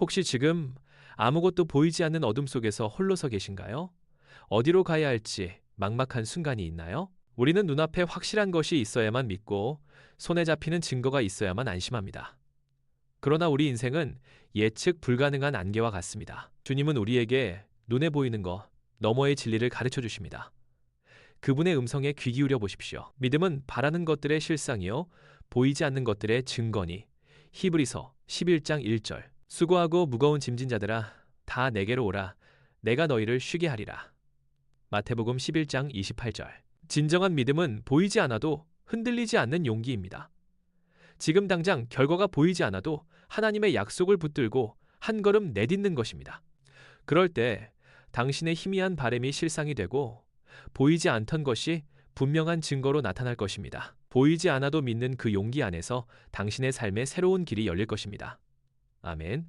혹시 지금 아무것도 보이지 않는 어둠 속에서 홀로 서 계신가요? 어디로 가야 할지 막막한 순간이 있나요? 우리는 눈앞에 확실한 것이 있어야만 믿고 손에 잡히는 증거가 있어야만 안심합니다. 그러나 우리 인생은 예측 불가능한 안개와 같습니다. 주님은 우리에게 눈에 보이는 것, 너머의 진리를 가르쳐 주십니다. 그분의 음성에 귀 기울여 보십시오. 믿음은 바라는 것들의 실상이요 보이지 않는 것들의 증거니. 히브리서 11장 1절. 수고하고 무거운 짐진 자들아 다 내게로 오라 내가 너희를 쉬게 하리라. 마태복음 11장 28절. 진정한 믿음은 보이지 않아도 흔들리지 않는 용기입니다. 지금 당장 결과가 보이지 않아도 하나님의 약속을 붙들고 한 걸음 내딛는 것입니다. 그럴 때 당신의 희미한 바램이 실상이 되고 보이지 않던 것이 분명한 증거로 나타날 것입니다. 보이지 않아도 믿는 그 용기 안에서 당신의 삶의 새로운 길이 열릴 것입니다. 아멘.